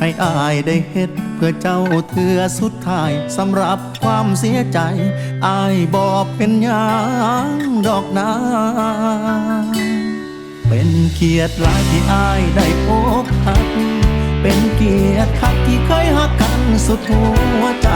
ให้อายได้เฮ็ดเพื่อเจ้าเถือสุดท้ายสำหรับความเสียใจ อายบอกเป็นหยังดอกนาเป็นเกียรติหลายที่อายได้พบหักเป็นเกียรติคักที่เคยหักกันสุดหัวใจ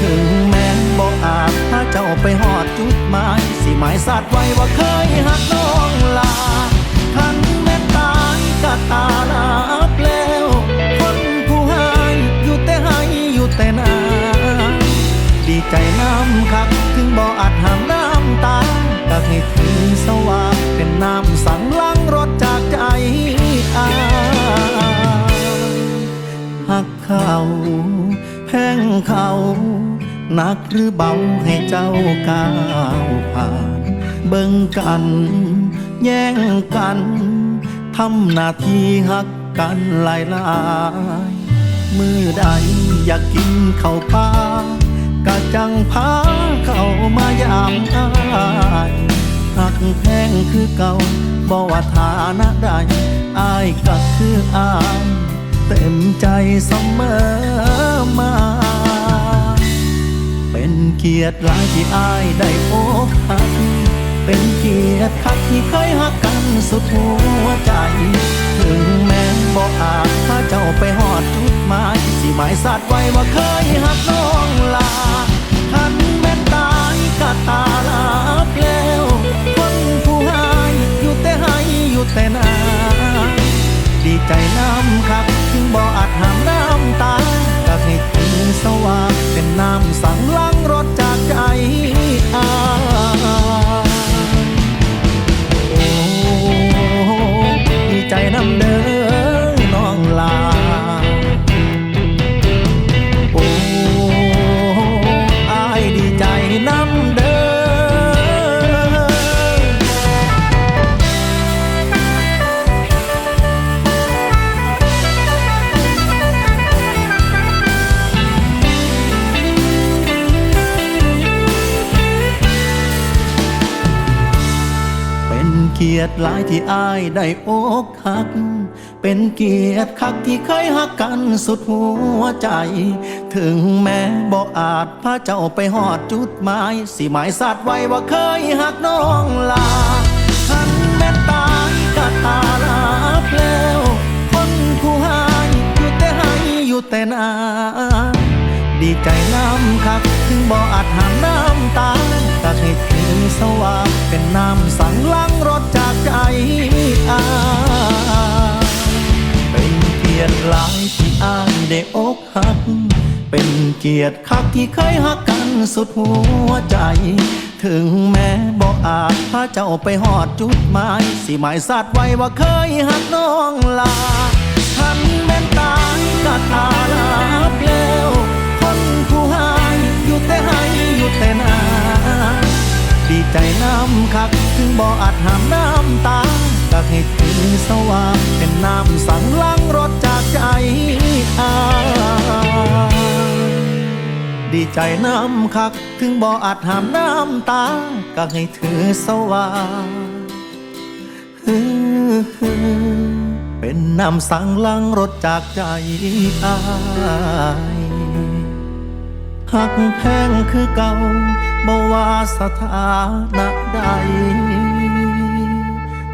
ถึงแม้นบ่อาจพาเจ้าไปหอดจุดหมายสิหมายสัตว์ไว้ว่าเคยหักน้องลา ทันแม้ตายก็ตาลา คักถึงบ่อาจห้ามน้ำตาก็ให้ถือสว่าเป็นน้ำสั่งล้างรถจากใจอาหักเขาแห้งเขาหนักหรือเบาให้เจ้าก้าวผ่าน เบิ่งกัน แย่งกันทำหน้าที่หักกันหลายหลายมือใดอยากกินข้าวปลา จังพาเข้ามายามอายหักแพงคือเก่าบ่ว่าฐานะใดอายก็คืออายเต็มใจเสมอมา เป็นเกียรติหลายที่อายได้พบหักเป็นเกียรติคักที่เคยหักกันสุดหัวใจ ถึงแม้บอกอาจถ้าเจ้าไปหอดจุดหมายสิหมายสัตว์ไว้ว่าเคยหักน้องลา กะตาลาบแล้วคนผู้ให้อยู่แต่ให้อยู่แต่นาดีใจน้ำครับถึงบ่อาจหามน้ำตาก็ให้ถึงสว่างเป็นน้ำสั่งล้างรถจากใจอา หลายที่อายได้อกหัก เป็นเกียรติคักที่เคยหักกันสุดหัวใจ ถึงแม้บ่อาจพาเจ้าไปหอดจุดหมาย สิหมายสัตว์ไว้ว่าเคยหักน้องลาทันแม้นตายก็ตาลาบแล้วคนผู้ให้อยู่แต่ให้อยู่แต่นาดีใจน้ำคักถึงบ่อาจหามน้ำตาก็ให้ถึงสว่างเป็นน้ำสั่งล้างรถ อาเป็นเกียรติหลายที่อายได้อกหัก เป็นเกียรติคักที่เคยหักกันสุดหัวใจ ถึงแม้บ่อาจพาเจ้าไปหอดจุดหมายสิหมายสัตว์ไว้ว่าเคยหักน้องลาทันแม้นตายก็ตาลาบแล้วคนผู้ให้อยู่แต่ให้อยู่แต่นาดีใจน้ำคักถึงบ่อาจหามน้ำตา ก็ให้ถึงสว่างเป็นน้ำสั่งล้างรถจากใจอายดีใจน้ำคัก ถึงบ่ออาจหามน้ำตาก็ให้ถือสว่างเป็นน้ำสั่งล้างรถจากใจอายหักแพงคือเก่าบ่ว่าสถานะใด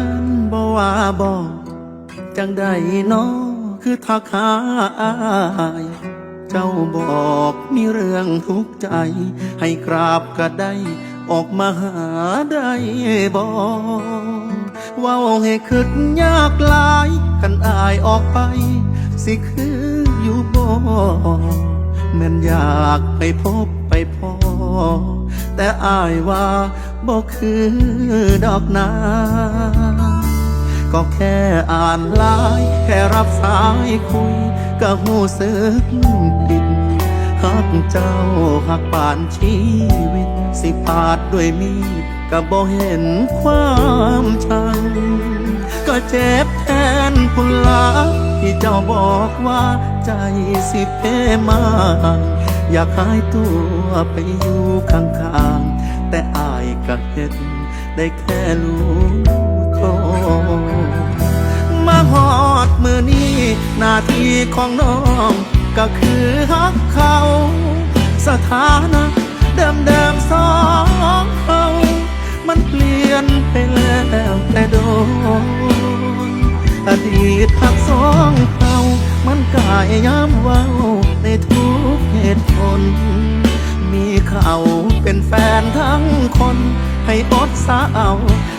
นบ่ว่าบอกจังใดน้อคือทักหาอายเจ้าบอกมีเรื่องทุกข์ใจ ให้กราบก็ได้ ออกมาหาได้บอกว่าให้คิดยากลายคันอายออกไป สิคืออยู่บ่แม่นอยากไปพบไปพอแต่อายว่า บ่คือดอกนา ก็แค่อ่านไลน์แค่รับสายคุยก็หูสึกผิดหักเจ้าหักปานชีวิต สิปาดด้วยมีดก็บ่เห็นความชัง ก็เจ็บแทนคุณลาที่เจ้าบอกว่าใจสิเพมาอยากหายตัวไปอยู่ข้างๆแต่อา ก็เห็นได้แค่รู้โทมาหอดมือนี้หน้าที่ของน้องก็คือฮักเขา สถานะเดิมเดิมๆสองเขามันเปลี่ยนไปแล้วแต่โดนอดีตทักสองเขามันกายย้ำเว้าในทุกเหตุผล มีเขาเป็นแฟนทั้งคน ให้อดสาเอา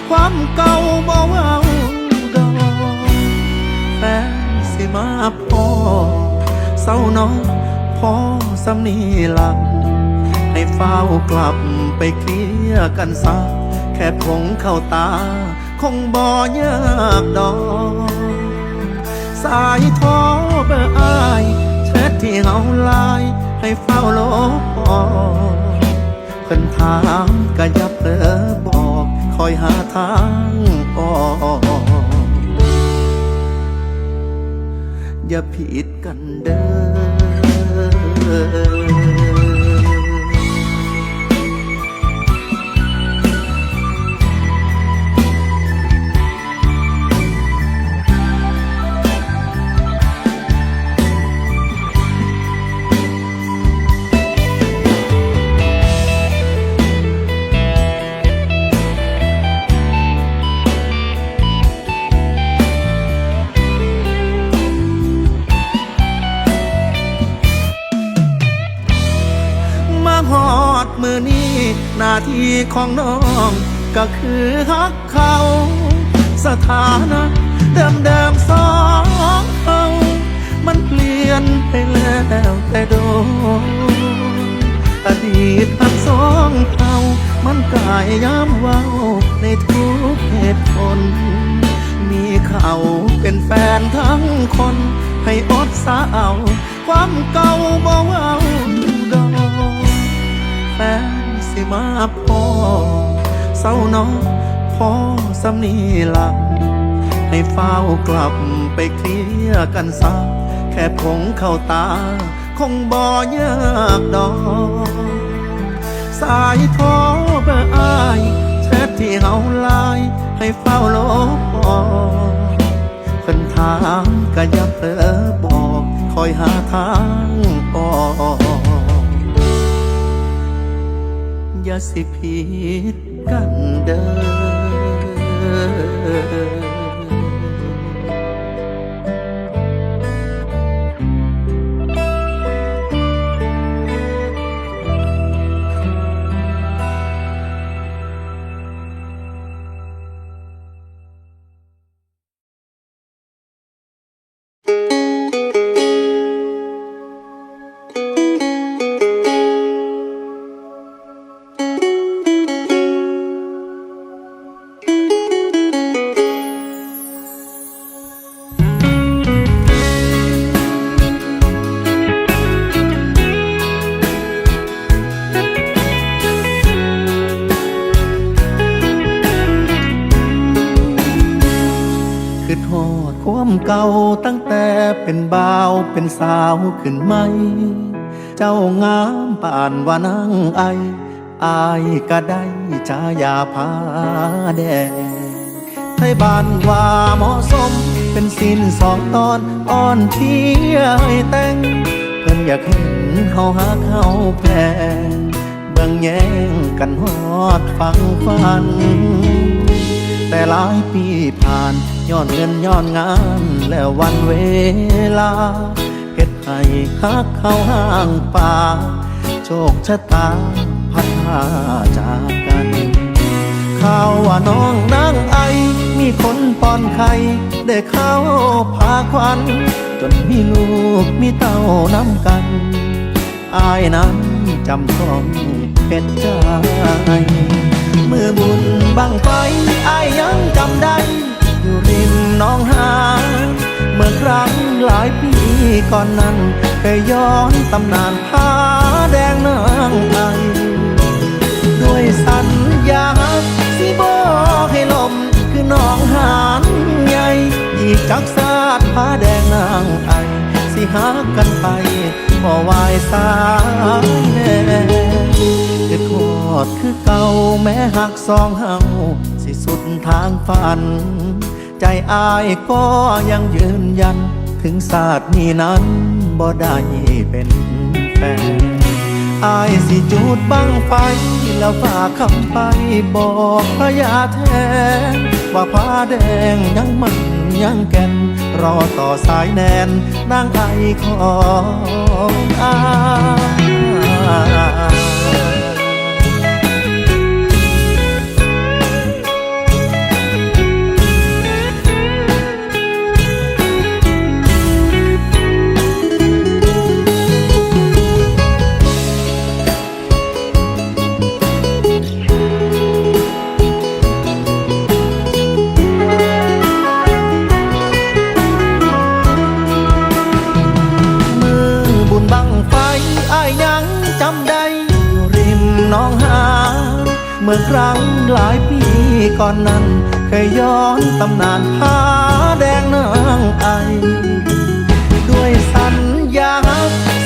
ความเก่าบ่เว้าดอกแฟนสิมาพอเศร้าน้องพอสำนีหลับให้เฝ้ากลับไปเคลียร์กันซะแค่คงเข้าตา คงบ่ยากดอก สายโทรเบอร์อายแชทที่เฮาลน์ให้เฝ้าลบออก เพิ่นถามก็อยับเผลอบอก คอยหาทางออกอย่าผิดกันเด้อ ของน้องก็คือฮักเขา สถานะเดิมเดิมสองเขามันเปลี่ยนไปแล้วแต่โดนอดีตทั้งสองเขามันกายย้ำเว้าในทุกเหตุผล มีเขาเป็นแฟนทั้งคน ให้อดสาเอาความเก่าบ่เว้าดอแฟน สิมาพ่อเศร้าน้องพ่อสำนีหลับให้เฝ้ากลับไปเคลียร์กันซะแค่ผงเข้าตา คงบ่ยากดอก สายโทรเบอร์อายแชทที่เฮาไลน์ให้เฝ้าลบออกเพิ่นถามก็อย่าเผลอบอก คอยหาทางออก อย่าสิผิดกันเด้อ มเก่าตั้งแต่เป็นบ่าวเป็นสาวขึ้นไหม เจ้างามป่านว่านางไอ อายก็ได้ชายาพาแดงไทยบ้านว่าเหมาะสม เป็นสินสองตอนอ่อนเทียให้แต่ง เพิ่นอยากเห็นเขาหาเขาแพงเบิ่งแย่งกันฮอดฟังฟัน แต่หลายปีผ่านย้อนเงินย้อนงานแล้ววันเวลาเฮ็ดให้ฮักเข้าห้างป่า โชคชะตาพัดพาจากกันข่าวว่าน้องนางไอ มีคนป้อนไข่ได้เข้าพาควัน จนมีลูกมีเต้าน้ำกัน อายนั้นจำต้องเป็นใจมือบุญบังไฟ ก่อนนั้นเคยย้อนตำนานผ้าแดงนางไอด้วยสัญญาสิบอกให้ลมคือน้องหานใหญ่ยีกจักสาดผ้าแดงนางไอสิหากันไปบ่วายสายแน่คือทอดคือเก่าแม้หักสองเฮาสิสุดทางฝัน ใจอายก็ยังยืนยัน ถึงศาสตร์นี้นั้นบ่ได้เป็นแฟนอายสิจูดบังไฟ แล้วฝากคำไปบอกพระยาแทน ว่าผ้าแดงยังมันยังแก่น รอต่อสายแนนนางไอของอาย ก่อนนั้น เคยย้อนตำนานผ้าแดงนางไอ ด้วยสัญญา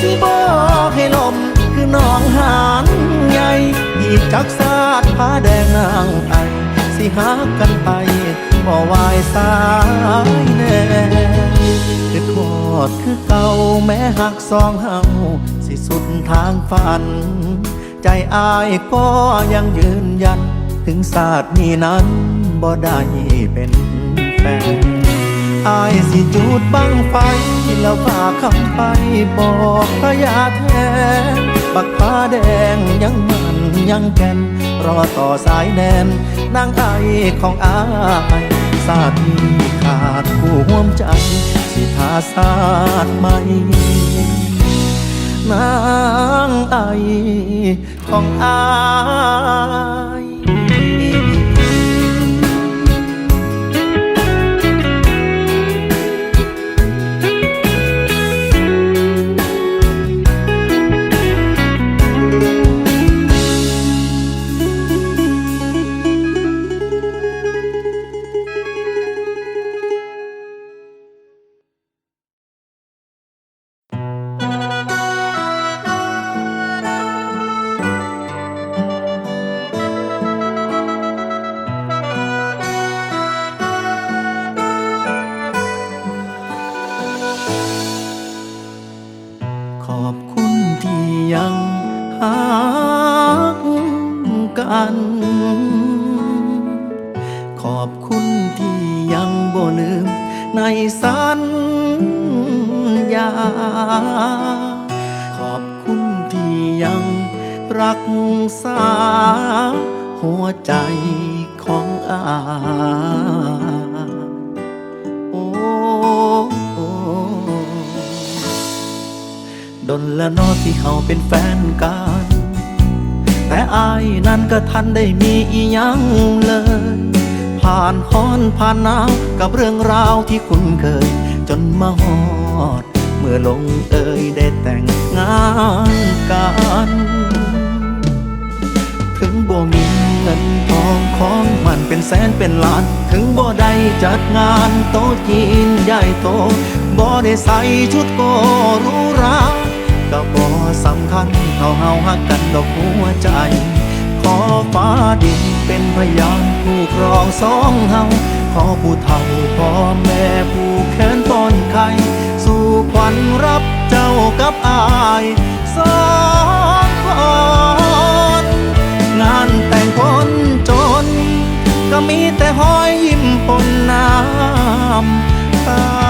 สิบอกให้ลมคือน้องหานใหญ่อีกจักสาดผ้าแดงนางไอ สิหากันไปบ่วายสายแน่คือทอดคือเก่าแม้หักสองเฮาสิสุดทางฝัน ใจอายก็ยังยืนยัน ถึงศาสตร์นี้นั้นบ่ได้เป็นแฟนอายสิจูดบังไฟ แล้วฝากคำไปบอกพระยาแทนบักผ้าแดงยังมันยังแก่น รอต่อสายแนนนางไอของอายศาสตร์นี้ขาดผู้ห่วมใจ สิทาศาสตร์ใหม่นางไอของอาย ขอบคุณที่ยังรักษา หัวใจของอาโอ้โดนและนอที่เขาเป็นแฟนกันแต่อายนั้นก็ทันได้มีอีหยังเลย ผ่านฮ้อนผ่านหนาวกับเรื่องราวที่คุ้นเคย จนมาฮอด มื่อลงเอยได้แต่งงานกัน ถึงบ่มีเงินทองของมันเป็นแสนเป็นล้าน ถึงบ่ได้จัดงานโต๊ะจีนใหญ่โตบ่ได้ใส่ชุดโกรูหราก็บ่สำคัญเท่าเฮาฮักกันดอกหัวใจ ขอฟ้าดินเป็นพยานผู้ครองสองเฮาขอผู้เฒ่าพ่อแม่ผู้แขนต้นไข่ ฝันรับเจ้ากับอายสองคนงานแต่งคนจน ก็มีแต่หอยยิ้มปนน้ำตา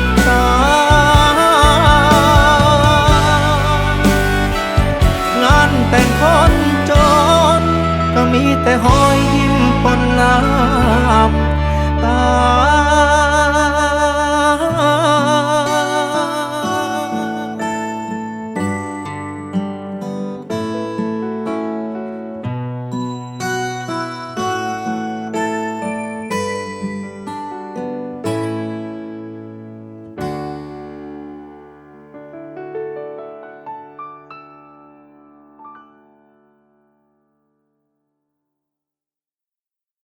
find fun.